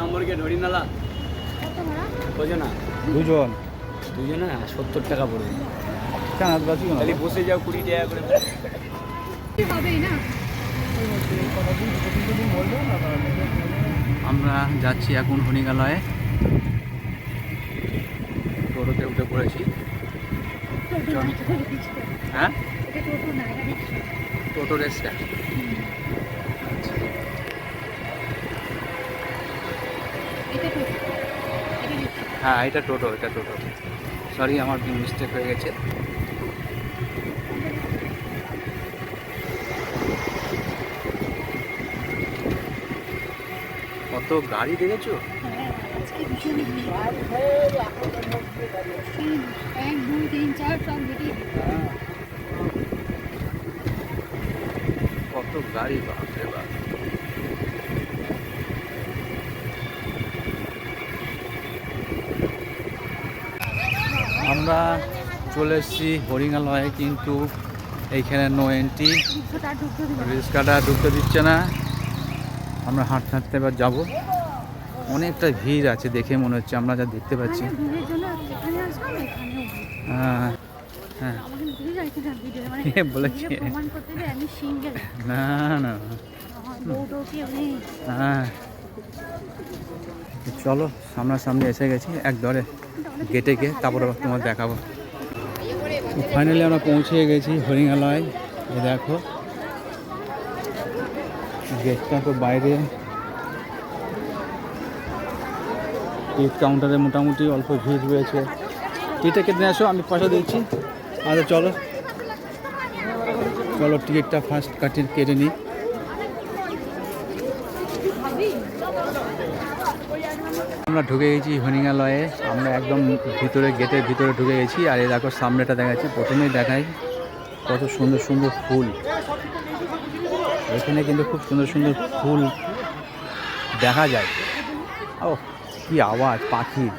নম্বর gate হরিনালা বোঝো না। দুজন। দুজনে সত্তর টাকা পড়বে। খালি বসে যাও কুড়ি টাকা করে। না? আমরা যাচ্ছি এখন হরিগালয়ে টোটোতে উঠে পড়েছি। হ্যাঁ টোটো রেসটা। হ্যাঁ এটা টোটো এটা টোটো। সরি আমার মিস্টেক হয়ে গেছে? কত গাড়ি দেখেছ? এক দুই তিন চার সব কত গাড়ি বাপরে আমরা চলে এসেছি হরিঙ্গালয়ে কিন্তু এইখানে নো এন্ট্রি রিক্সাটা ঢুকতে দিচ্ছে না। আমরা হাঁটতে হাঁটতে এবার যাব। অনেকটা ভিড় আছে দেখে মনে হচ্ছে আমরা যা দেখতে পাচ্ছি। ভিড়। হ্যাঁ হ্যাঁ। মানে বলেছে? না না। হ্যাঁ। চলো, সামনাসামনি এসে গেছি, এক ধরে গেটে গিয়ে তারপরে তোমার দেখাবো। ফাইনালি আমরা পৌঁছে গেছি হরিঙ্গালয় এই দেখো। গেটটা তো বাইরে। টিকিট কাউন্টারে মোটামুটি অল্প ভিড় রয়েছে। টিকিটটা কেটে আসো, আমি পয়সা দিচ্ছি। আচ্ছা চলো। চলো টিকিটটা ফার্স্ট কাটি কেটে নিই। আমরা ঢুকে গেছি হরিঙ্গালয়ে আমরা একদম ভিতরে গেটের ভিতরে ঢুকে গেছি আর এই দেখো সামনেটা দেখাচ্ছি। প্রথমেই দেখাই কত সুন্দর সুন্দর ফুল। এখানে কিন্তু খুব সুন্দর সুন্দর ফুল দেখা যায়। ও কি আওয়াজ পাখির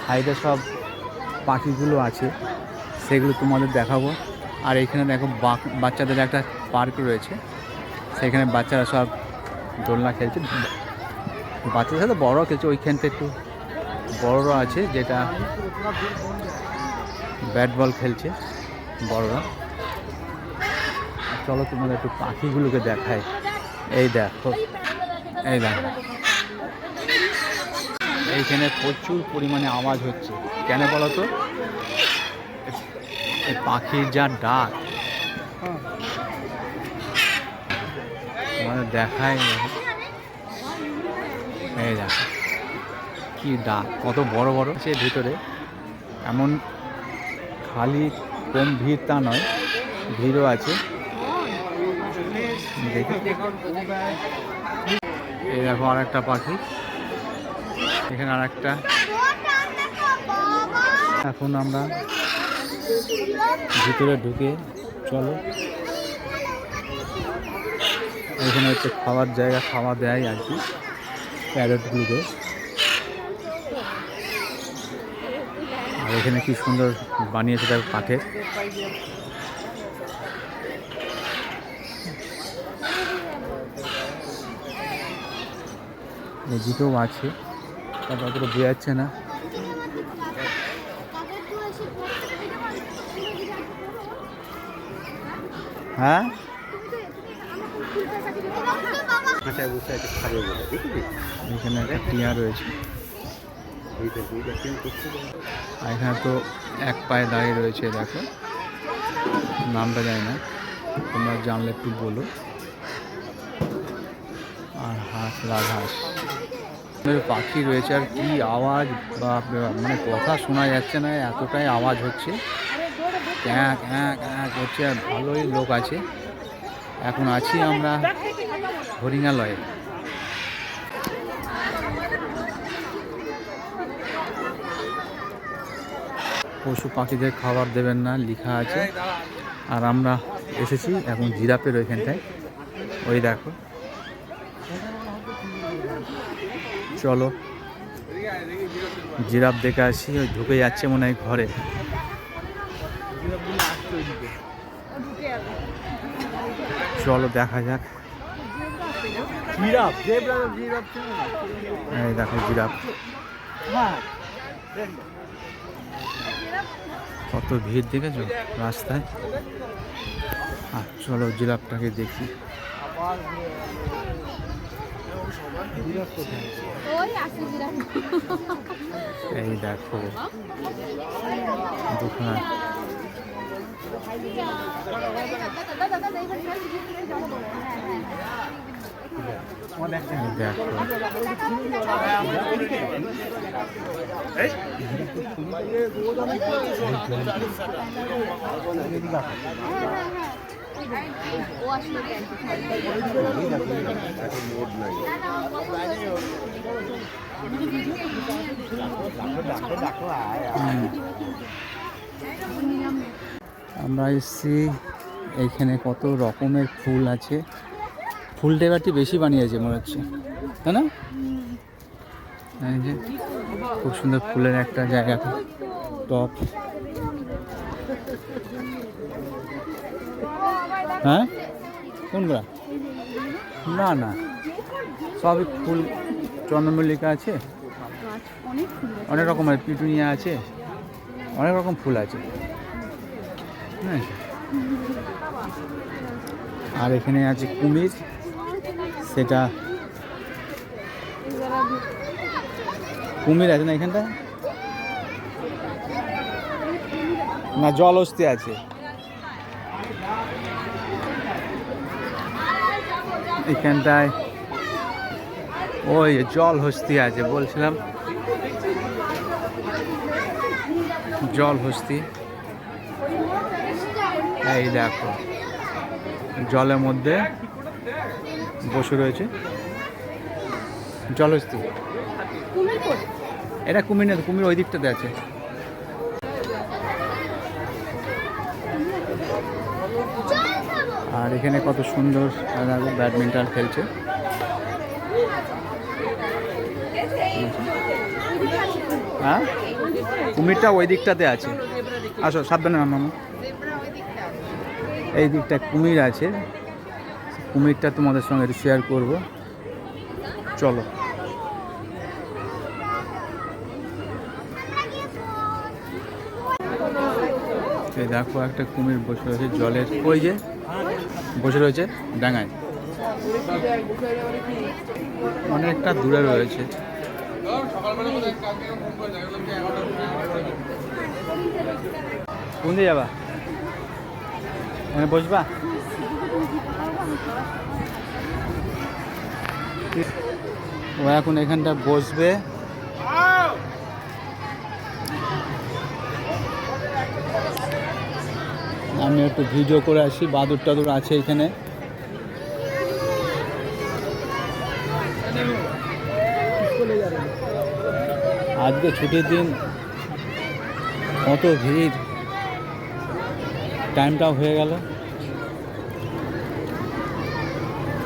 সাইডে সব পাখিগুলো আছে, সেগুলো তোমাদের দেখাবো। আর এখানে দেখো বাচ্চাদের একটা পার্ক রয়েছে। সেখানে বাচ্চারা সব দোলনা খেলছে। বাচ্চাদের সাথে বড় খেলছে ওইখানটা একটু। বড়রা আছে যেটা ব্যাট বল খেলছে বড়রা। চলো তোমাদের একটু পাখিগুলোকে দেখায় এই দেখো এই দেখো। এইখানে প্রচুর পরিমাণে আওয়াজ হচ্ছে। কেন বলো তো? এই পাখির যা ডাক। তোমাদের দেখায় এই দেখো, কি ডাক, কত বড় বড়। সে ভিতরে এমন খালি কম ভিড় তা নয়, ভিড়ও আছে। দেখি এই দেখো আর একটা পাখি। এখানে আর একটা এখন আমরা ভিতরে ঢুকে চলো। এখানে হচ্ছে খাওয়ার জায়গা, খাওয়া দেয় আর কি। প্যারটগুলোকে আর এখানে কি সুন্দর বানিয়েছে তার কাঠের এদিকেও আছে। তারপর অতটা বোঝা যাচ্ছে না। হ্যাঁ? মাথায় বসে আছে খাবে বলে এখানে একটা টিয়া রয়েছে। আর এখানে তো এক পায়ে দাঁড়িয়ে রয়েছে দেখো। নামটা জানি না তোমরা জানলে একটু বলো। আর হাঁস রাজহাঁস। এখানে পাখি রয়েছে আর কি আওয়াজ বাপ, মানে কথা শোনা যাচ্ছে না এতটাই আওয়াজ হচ্ছে। ক্যাঁ ক্যাঁ ক্যাঁ করছে আর ভালোই লোক আছে। এখন আছি আমরা হরিঙ্গালয়ে পশু পাখিদের খাবার দেবেন না, লেখা আছে। আর আমরা এসেছি এখন জিরাপের ওইখানটায়। ওই দেখো। চলো। জিরাফ দেখে আসি, ওই ঢুকে যাচ্ছে মনে হয় ঘরে। চলো দেখা যাক। জিরাফ এই দেখো জিরাফ। কত ভিড় দেখেছ রাস্তায়? আর চলো জিরাফটাকে দেখি। এই দেখো দুখানা। আমরা এসছি এইখানে কত রকমের ফুল আছে। ফুলটা এবারটি বেশি বানিয়েছে, মনে হচ্ছে। তাই না? এই যে, খুব সুন্দর ফুলের একটা জায়গা। টপ। হ্যাঁ? কোনগুলা? না না। সবই ফুল, চন্দ্রমল্লিকা আছে। অনেক রকমের পিটুনিয়া আছে। অনেক রকম ফুল আছে। হ্যাঁ। আর এখানে আছে কুমির। সেটা কুমির আছে না এখানটা? না, জল অস্তি আছে। এখানটায় ওই জল হস্তি আছে বলছিলাম। জল হস্তি এই দেখো, জলের মধ্যে বসে রয়েছে। কই? এটা কুমির না, কুমির ওই দিকটাতে আছে। আর এখানে কত সুন্দর ব্যাডমিন্টন খেলছে। হ্যাঁ? কুমিরটা ওই দিকটাতে আছে। আসো, সাবধানে এই দিকটা কুমির আছে। কুমিরটা তোমাদের সঙ্গে শেয়ার করব। চলো। এই দেখো একটা কুমির বসে রয়েছে জলের, ওই যে বসে রয়েছে ডাঙায়। অনেকটা দূরে রয়েছে। কোন দিয়ে যাবা? এখানে বসবা? ও এখন এখানটা বসবে। আমি একটু ভিডিও করে আসি বাদুর টাদুর আছে এখানে। আজকে ছুটির দিন, কত ভিড়। টাইমটাও হয়ে গেল।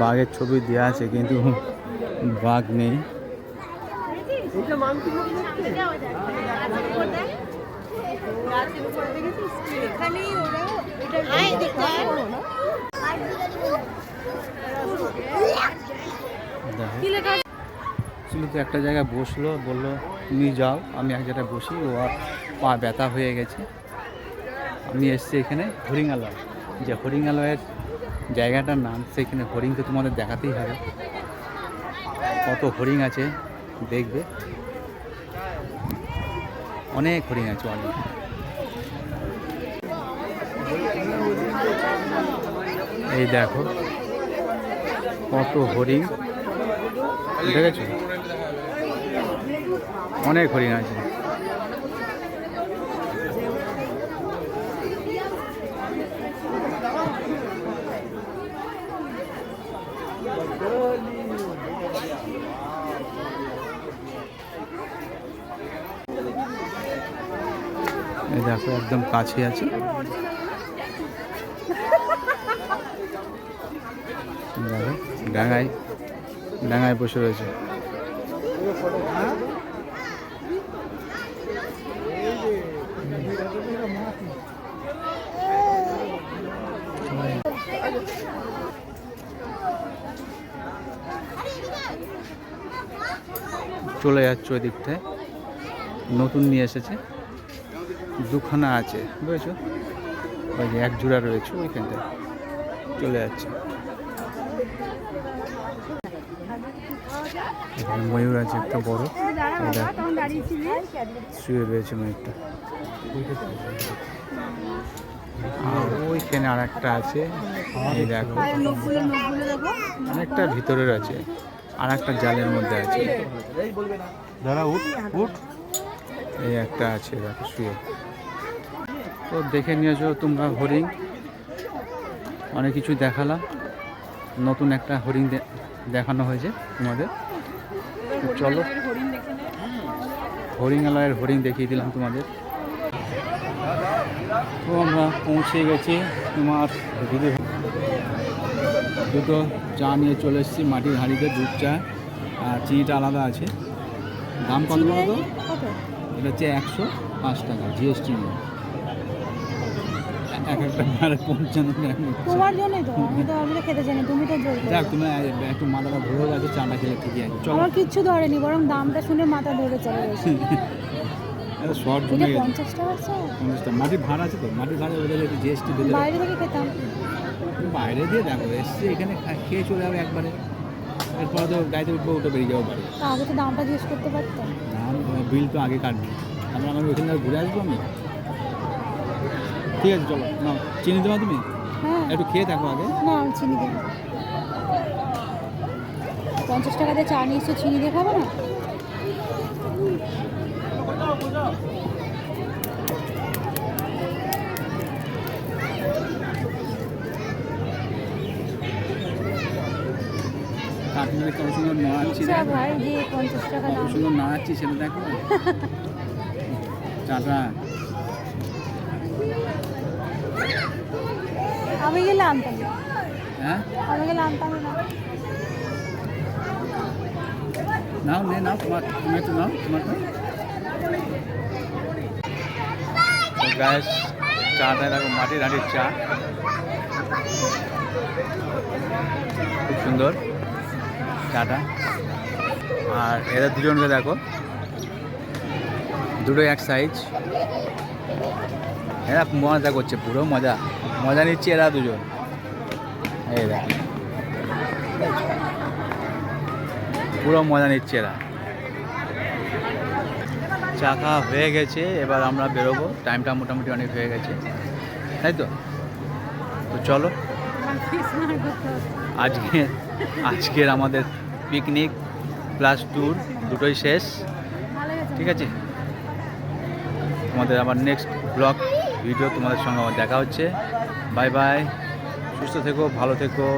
বাঘের ছবি দেওয়া আছে, কিন্তু বাঘ নেই। তো একটা জায়গায় বসল, বলল, তুমি যাও, আমি এক জায়গায় বসি ও আর পা ব্যথা হয়ে গেছে। আমি এসছি এখানে হরিঙ্গালয়। যে হরিঙ্গালয়ের জায়গাটার নাম সেখানে হরিণ তো তোমাদের দেখাতেই হবে। কত হরিণ আছে, দেখবে। অনেক হরিণ আছে অনেক এই দেখো, কত হরিণ। দেখেছ? অনেক হরিণ আছে। দেখো, একদম কাছে আছে। দেখো, ডাঙায় ডাঙায় বসে রয়েছে। চলে যাচ্ছে ওই দিকটায় নতুন নিয়ে এসেছে। দুখানা আছে, বুঝেছ? ওই যে এক জোড়া রয়েছে ওইখানটায় চলে যাচ্ছে। ময়ূর আছে, একটা বড়। শুয়ে রয়েছে ময়ূরটা। আর ওইখানে আর একটা আছে, এই দেখো। অনেকটা ভিতরের আছে আর একটা জালের মধ্যে আছে। দাঁড়া, উঠ উঠ। এই একটা আছে, দেখো, শুয়ে। তো দেখে নিয়েছো তোমরা হরিণ। অনেক কিছু দেখালাম নতুন একটা হরিণ দেখানো হয়েছে তোমাদের। চলো। হরিণালয়ের হরিণ দেখিয়ে দিলাম তোমাদের। তো আমরা পৌঁছে গেছি তোমার দুটো চা নিয়ে চলে এসেছি, মাটির হাঁড়িতে দুধ চা। আর চিনিটা আলাদা আছে। দাম কত বলো তো? এটা হচ্ছে একশো পাঁচ টাকা জিএসটি নিয়ে। এক একটা পঞ্চান্ন গ্রাম। তোমার জন্যই তো আমি তো খেতে জানি তুমি তো জোর করো। যাক তুমি একটু মাথাটা গেছে চাটা খেলে ঠিকই আছে চলো। আমার কিচ্ছু ধরেনি বরং দামটা শুনে মাথা ধরে চলে গেছে। শর্ট জমে গেছে। আছে? পঞ্চাশটা মাটির ভাড়া আছে তো? ভাড়া ওদের একটু জিএসটি দিলে বাইরে থেকে খেতাম। বাইরে দিয়ে দেখো এসছে এখানে খেয়ে চলে যাবে একবারে। এরপরে তো গাড়িতে উঠবো উঠে বেরিয়ে যাব বাড়ি। আগে তো দামটা জিজ্ঞেস করতে পারতাম। বিল তো আগে কাটবে। তারপর আমার ওইখানে ঘুরে আসব আমি? ঠিক আছে চলো না চিনি দেওয়া তুমি? হ্যাঁ। একটু খেয়ে থাকো আগে। না আমি চিনি দেবো পঞ্চাশ টাকা দিয়ে চা নিয়ে এসে চিনি দিয়ে খাব না? কাকিমারে কত সুন্দর নাড়াচ্ছি দেখো। ভাই যে পঞ্চাশ টাকা কত সুন্দর নাড়াচ্ছি সেটা দেখো। চাটা আমি গেলে আনতাম। না। হ্যাঁ? আমি গেলে আনতাম না। নাও নে নাও তোমার তুমি একটু নাও তোমারটা তো। গ্যাস চাটা দেখো মাটির হাঁড়ির চা। খুব সুন্দর। চাটা আর এরা দুজনকে দেখো। দুটো এক সাইজ এরা মজা করছে পুরো মজা। মজা নিচ্ছে এরা দুজন। এই দেখ। পুরো মজা নিচ্ছে এরা। চা খাওয়া হয়ে গেছে, এবার আমরা বেরোবো। টাইমটা মোটামুটি অনেক হয়ে গেছে। তাই তো? তো চলো। আজকে, আজকের আমাদের পিকনিক প্লাস ট্যুর দুটোই শেষ। ঠিক আছে? তোমাদের আবার নেক্সট ব্লগ ভিডিও তোমাদের সঙ্গে আমার দেখা হচ্ছে। বাই বাই সুস্থ থেকো, ভালো থেকো।